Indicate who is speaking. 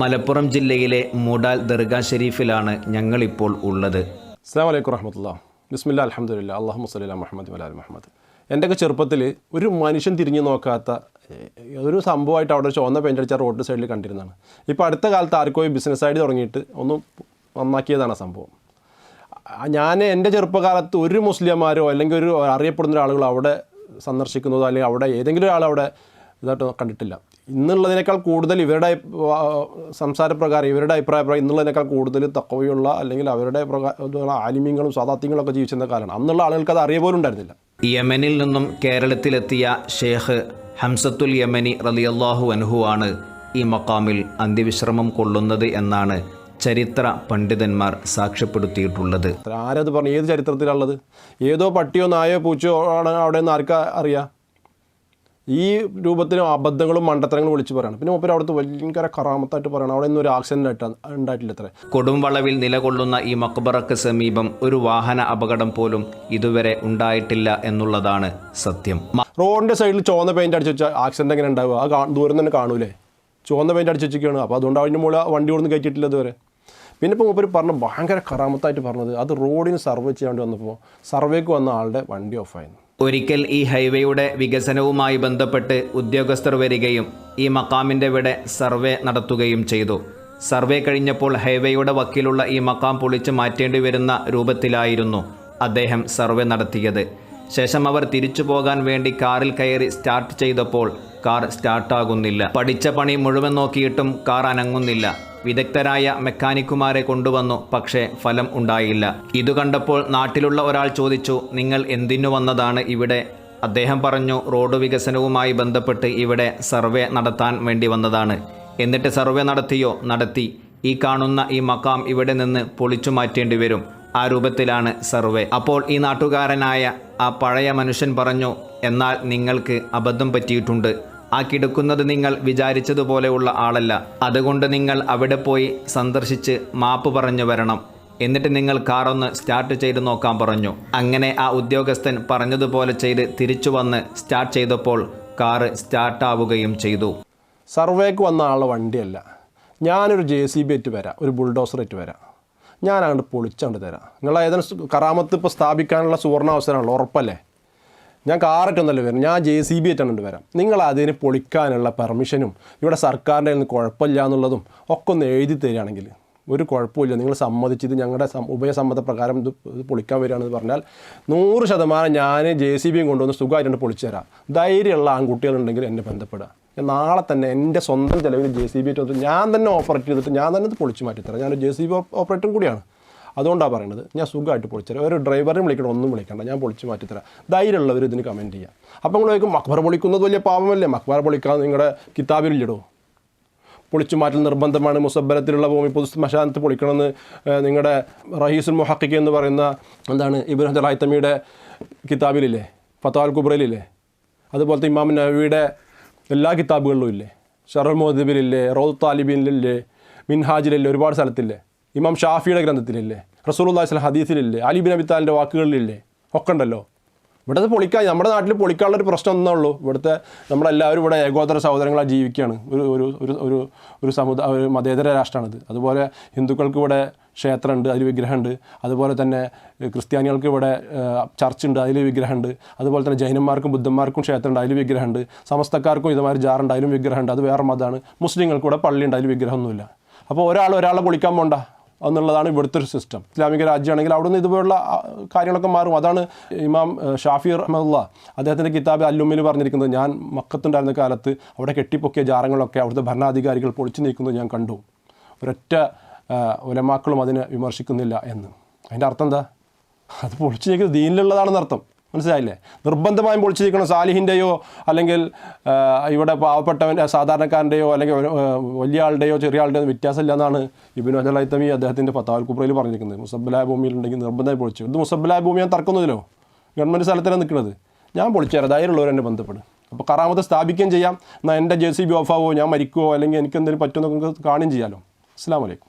Speaker 1: മലപ്പുറം ജില്ലയിലെ മൂടാൽ ദർഗാ ഷെരീഫിലാണ് ഞങ്ങളിപ്പോൾ ഉള്ളത്.
Speaker 2: അസ്സാം വലൈക്കും വറഹമത്തുള്ള ബിസ്മില്ല അലഹമുല്ല അള്ളാഹു മുസ്ലിം മുഹമ്മദ് വലാൽ മുഹമ്മദ്. എന്റെയൊക്കെ ചെറുപ്പത്തിൽ ഒരു മനുഷ്യൻ തിരിഞ്ഞു നോക്കാത്ത ഒരു സംഭവമായിട്ട് അവിടെ ചുവന്ന പെയിന്റ് റോഡ് സൈഡിൽ കണ്ടിരുന്നതാണ്. ഇപ്പോൾ അടുത്ത കാലത്ത് ആർക്കോ ബിസിനസ് ആയിട്ട് തുടങ്ങിയിട്ട് ഒന്ന് നന്നാക്കിയതാണ് സംഭവം. ഞാൻ എന്റെ ചെറുപ്പകാലത്ത് ഒരു മുസ്ലിംമാരോ അല്ലെങ്കിൽ ഒരു അറിയപ്പെടുന്ന ഒരാളുകളോ അവിടെ സന്ദർശിക്കുന്നതോ അല്ലെങ്കിൽ അവിടെ ഏതെങ്കിലും ഒരാൾ അവിടെ ഇതായിട്ട് കണ്ടിട്ടില്ല. ഇന്നുള്ളതിനേക്കാൾ കൂടുതൽ ഇവരുടെ സംസാരപ്രകാരം ഇവരുടെ അഭിപ്രായ പ്രകാരം ഇന്നുള്ളതിനേക്കാൾ കൂടുതൽ തക്കവയുള്ള അല്ലെങ്കിൽ അവരുടെ പ്രകാരം ആലിമ്യങ്ങളും സ്വാതാത്യങ്ങളും ഒക്കെ ജീവിച്ചിരുന്ന കാലമാണ്. അന്നുള്ള ആളുകൾക്ക് അത് അറിയ പോലും ഉണ്ടായിരുന്നില്ല.
Speaker 1: യമനിൽ നിന്നും കേരളത്തിലെത്തിയ ഷേഖ് ഹംസത്തുൽ യമനി റലിയല്ലാഹു അൻഹു ആണ് ഈ മക്കാമിൽ അന്ത്യവിശ്രമം കൊള്ളുന്നത് എന്നാണ് ചരിത്ര പണ്ഡിതന്മാർ സാക്ഷ്യപ്പെടുത്തിയിട്ടുള്ളത്.
Speaker 2: ആരത് പറഞ്ഞു? ഏത് ചരിത്രത്തിലുള്ളത് ഏതോ പട്ടിയോ നായോ പൂച്ചയോ ആണ് അവിടെ നിന്ന് ആർക്കാ അറിയാം? ഈ രൂപത്തിലും അബദ്ധങ്ങളും മണ്ടത്തരങ്ങളും വിളിച്ചു പറയണം. പിന്നെ മൂപ്പര് അവിടുത്തെ ഭയങ്കര കറാമത്തായിട്ട് പറയണം. അവിടെ ഒരു ആക്സിഡന്റ് ആയിട്ട് ഉണ്ടായിട്ടില്ല അത്ര.
Speaker 1: കൊടുംവളവിൽ നിലകൊള്ളുന്ന ഈ മക്ബറക്ക് സമീപം ഒരു വാഹന അപകടം പോലും ഇതുവരെ ഉണ്ടായിട്ടില്ല എന്നുള്ളതാണ് സത്യം.
Speaker 2: റോഡിന്റെ സൈഡിൽ ചുവന്ന പെയിന്റ് അടിച്ചു വെച്ചാൽ ആക്സിഡന്റ് എങ്ങനെ ഉണ്ടാവുക? ആ ദൂരം തന്നെ കാണൂലേ? ചുവന്ന പെയിന്റ് അടിച്ചു വെച്ചിരിക്കുകയാണ്. അപ്പോൾ അതുകൊണ്ട് അതിന്റെ മുകളിൽ വണ്ടി കൊടുന്ന് കയറ്റിയിട്ടില്ല ഇതുവരെ. പിന്നെ ഇപ്പോൾ മൂപ്പര് പറഞ്ഞ ഭയങ്കര കറാമത്തായിട്ട് പറഞ്ഞത് അത് റോഡിന് സർവേ ചെയ്യാൻ വേണ്ടി വന്നപ്പോൾ സർവേക്ക് വന്ന ആളുടെ വണ്ടി ഓഫായിരുന്നു
Speaker 1: ഒരിക്കൽ ഈ ഹൈവേയുടെ വികസനവുമായി ബന്ധപ്പെട്ട് ഉദ്യോഗസ്ഥർ വരികയും ഈ മക്കാമിന്റെ ഇവിടെ സർവേ നടത്തുകയും ചെയ്തു. സർവേ കഴിഞ്ഞപ്പോൾ ഹൈവേയുടെ വക്കിലുള്ള ഈ മക്കാം പൊളിച്ച് മാറ്റേണ്ടി വരുന്ന രൂപത്തിലായിരുന്നു അദ്ദേഹം സർവേ നടത്തിയത്. ശേഷം അവർ തിരിച്ചു പോകാൻ വേണ്ടി കാറിൽ കയറി സ്റ്റാർട്ട് ചെയ്തപ്പോൾ കാർ സ്റ്റാർട്ടാകുന്നില്ല. പഠിച്ച പണി മുഴുവൻ നോക്കിയിട്ടും കാർ അനങ്ങുന്നില്ല. വിദഗ്ധരായ മെക്കാനിക്കുമാരെ കൊണ്ടുവന്നു പക്ഷേ ഫലം ഉണ്ടായില്ല. ഇതു കണ്ടപ്പോൾ നാട്ടിലുള്ള ഒരാൾ ചോദിച്ചു നിങ്ങൾ എന്തിനു വന്നതാണ് ഇവിടെ? അദ്ദേഹം പറഞ്ഞു റോഡ് വികസനവുമായി ബന്ധപ്പെട്ട് ഇവിടെ സർവേ നടത്താൻ വേണ്ടി വന്നതാണ്. എന്നിട്ട് സർവേ നടത്തിയോ? നടത്തി. ഈ കാണുന്ന ഈ മക്കാം ഇവിടെ നിന്ന് പൊളിച്ചു മാറ്റേണ്ടി വരും. ആ രൂപത്തിലാണ് സർവേ. അപ്പോൾ ഈ നാട്ടുകാരനായ ആ പഴയ മനുഷ്യൻ പറഞ്ഞു എന്നാൽ നിങ്ങൾക്ക് അബദ്ധം പറ്റിയിട്ടുണ്ട്. ആ കിടക്കുന്നത് നിങ്ങൾ വിചാരിച്ചതുപോലെയുള്ള ആളല്ല. അതുകൊണ്ട് നിങ്ങൾ അവിടെ പോയി സന്ദർശിച്ച് മാപ്പ് പറഞ്ഞു വരണം. എന്നിട്ട് നിങ്ങൾ കാറൊന്ന് സ്റ്റാർട്ട് ചെയ്ത് നോക്കാൻ പറഞ്ഞു. അങ്ങനെ ആ ഉദ്യോഗസ്ഥൻ പറഞ്ഞതുപോലെ ചെയ്ത് തിരിച്ചു വന്ന് സ്റ്റാർട്ട് ചെയ്തപ്പോൾ കാറ് സ്റ്റാർട്ടാവുകയും ചെയ്തു.
Speaker 2: സർവേക്ക് വന്ന ആളുടെ വണ്ടിയല്ല. ഞാനൊരു ജെ സി ബി ആയിട്ട് വരാം. ഒരു ബുൾഡോസർ ആയിട്ട് വരാം. ഞാൻ അങ്ങോട്ട് തരാം. നിങ്ങൾ കറാമത്ത് ഇപ്പോൾ സ്ഥാപിക്കാനുള്ള സുവർണ അവസരമാണല്ലോ ഉറപ്പല്ലേ? ഞാൻ കാററ്റൊന്നല്ല വരും. ഞാൻ ജെ സി ബി ആയിട്ടാണ് വരാം. നിങ്ങൾ അതിന് പൊളിക്കാനുള്ള പെർമിഷനും ഇവിടെ സർക്കാരിന്റെ ഒന്നും കുഴപ്പമില്ല എന്നുള്ളതും ഒക്കെ ഒന്ന് എഴുതി തരികയാണെങ്കിൽ ഒരു കുഴപ്പമില്ല നിങ്ങൾ സമ്മതിച്ചത് ഞങ്ങളുടെ ഉഭയസമ്മത പ്രകാരം ഇത് പൊളിക്കാൻ വരികയാണെന്ന് പറഞ്ഞാൽ നൂറ് ശതമാനം ഞാൻ ജെ സി ബിയും കൊണ്ടുവന്ന് സുഖമായിട്ടുണ്ട് പൊളിച്ചു തരാം. ധൈര്യമുള്ള ആൺകുട്ടികളുണ്ടെങ്കിൽ എന്നെ ബന്ധപ്പെടുക. ഞാൻ നാളെ തന്നെ എന്റെ സ്വന്തം ചിലവിൽ ജെ സി ബി ഞാൻ തന്നെ ഓപ്പറേറ്റ് ചെയ്തിട്ട് ഞാൻ തന്നെ ഇത് പൊളിച്ചു മാറ്റിത്തരാം. ഞാനൊരു ജെ സി ബി ഓപ്പറേറ്ററും കൂടിയാണ്. അതുകൊണ്ടാണ് പറയുന്നത് ഞാൻ സുഖമായിട്ട് പൊളിച്ചുതരാം ഒരു ഡ്രൈവറിനെ വിളിക്കണം ഒന്നും വിളിക്കണ്ട. ഞാൻ പൊളിച്ച് മാറ്റിത്തരാം. ധൈര്യമുള്ളവർ ഇതിന് കമന്റ് ചെയ്യാം. അപ്പോൾ നിങ്ങൾ ചോദിക്കും പൊളിക്കുന്നത് വലിയ പാപമല്ലേ? മക്ബർ പൊളിക്കാൻ നിങ്ങളുടെ കിതാബിലില്ലടോ? പൊളിച്ചു മാറ്റൽ നിർബന്ധമാണ് മുസബ്ബരത്തിലുള്ള ഭൂമി പൊതു ശ്മശാനത്ത് പൊളിക്കണമെന്ന് നിങ്ങളുടെ റഹീസുൽ മുഹക്കിക്ക് എന്ന് പറയുന്ന എന്താണ് ഇബ്രാഹിം ഹൈത്തമിയുടെ കിതാബിലില്ലേ? ഫത്താൽ കുബ്രയിലില്ലേ? അതുപോലത്തെ ഇമാം നബിയുടെ എല്ലാ കിതാബുകളിലും ഇല്ലേ? ഷറൽ മോദിബിലില്ലേ റോദ് താലിബിനിലില്ലേ മിൻഹാജിലില്ലേ ഒരുപാട് സ്ഥലത്തില്ലേ? ഇമാം ഷാഫിയുടെ ഗ്രന്ഥത്തിലില്ലേ? റസൂൽ സ്വലം ഹദീസിലില്ലേ? അലി ബിൻ അബി താലിന്റെ വാക്കുകളിലില്ലേ? ഒക്കെ ഉണ്ടല്ലോ ഇവിടുത്തെ പൊളിക്കാൻ നമ്മുടെ നാട്ടിൽ പൊളിക്കാനുള്ള ഒരു പ്രശ്നം ഒന്നേ ഉള്ളൂ. ഇവിടുത്തെ നമ്മളെല്ലാവരും ഇവിടെ ഏകോദര സഹോദരങ്ങളായി ജീവിക്കുകയാണ് ഒരു ഒരു ഒരു ഒരു ഒരു സമുദായ ഒരു മതേതര രാഷ്ട്രമാണിത് അതുപോലെ ഹിന്ദുക്കൾക്ക് ഇവിടെ ക്ഷേത്രമുണ്ട് അതിൽ വിഗ്രഹമുണ്ട് അതുപോലെ തന്നെ ക്രിസ്ത്യാനികൾക്ക് ഇവിടെ ചർച്ച് ഉണ്ട് അതിൽ വിഗ്രഹമുണ്ട് അതുപോലെ തന്നെ ജൈനന്മാർക്കും ബുദ്ധന്മാർക്കും ക്ഷേത്രമുണ്ട് അതിൽ വിഗ്രഹമുണ്ട് സമസ്തക്കാർക്കും ഇതുമാതിരി ജാറുണ്ട് അതിലും വിഗ്രഹമുണ്ട് അത് വേറെ മതമാണ്. മുസ്ലിങ്ങൾക്ക് ഇവിടെ പള്ളിയുണ്ട് അതിൽ വിഗ്രഹമൊന്നുമില്ല. അപ്പോൾ ഒരാൾ ഒരാളെ പൊളിക്കാൻ പോണ്ട? എന്നുള്ളതാണ് ഇവിടുത്തെ ഒരു സിസ്റ്റം ഇസ്ലാമിക രാജ്യമാണെങ്കിൽ അവിടെ നിന്ന് ഇതുപോലുള്ള കാര്യങ്ങളൊക്കെ മാറും. അതാണ് ഇമാം ഷാഫി റഹ്മുള്ള അദ്ദേഹത്തിന്റെ കിതാബ് അല്ലുമ്മിൽ പറഞ്ഞിരിക്കുന്നത്. ഞാൻ മക്കത്തുണ്ടായിരുന്ന കാലത്ത് അവിടെ കെട്ടിപ്പൊക്കിയ ജാറങ്ങളൊക്കെ അവിടുത്തെ ഭരണാധികാരികൾ പൊളിച്ചു നീക്കുന്നത് ഞാൻ കണ്ടു. ഒരൊറ്റ ഉലമാക്കളും അതിനെ വിമർശിക്കുന്നില്ല എന്ന്. അതിന്റെ അർത്ഥം എന്താ? അത് പൊളിച്ചു നീക്കുന്നത് ദീനിലുള്ളതാണെന്ന് അർത്ഥം മനസ്സിലായില്ലേ? നിർബന്ധമായും പൊളിച്ചിരിക്കണം സാലിഹിന്റെയോ അല്ലെങ്കിൽ ഇവിടെ പാവപ്പെട്ടവന്റെ സാധാരണക്കാരന്റെയോ അല്ലെങ്കിൽ വലിയ ആളുടെയോ ചെറിയ ആളുടെയോ വ്യത്യാസമില്ല എന്നാണ് ഇബിൻ അജലൈത്തമി അദ്ദേഹത്തിന്റെ ഫത്താവൽ കുബ്രയിൽ പറഞ്ഞിരിക്കുന്നത്. മുസബലായ ഭൂമിയിലുണ്ടെങ്കിൽ നിർബന്ധമായി പൊളിച്ചു. ഇത് മുസബ്ബലായ ഭൂമി ഞാൻ തർക്കൊന്നുമില്ലോ ഗവൺമെന്റ് സ്ഥലത്തിലാണ് നിൽക്കുന്നത്. ഞാൻ പൊളിച്ചു തരാം ധൈര്യമുള്ളവർ എന്നെ ബന്ധപ്പെടും. അപ്പോൾ കറാമത്ത് സ്ഥാപിക്കുകയും ചെയ്യാം. എന്നാൽ എന്റെ ജെ സി ബി ഓഫാവോ ഞാൻ മരിക്കുമോ അല്ലെങ്കിൽ എനിക്ക് എന്തെങ്കിലും പറ്റുമെന്നൊക്കെ കാണുകയും ചെയ്യാമല്ലോ അസ്സാം വലൈക്കും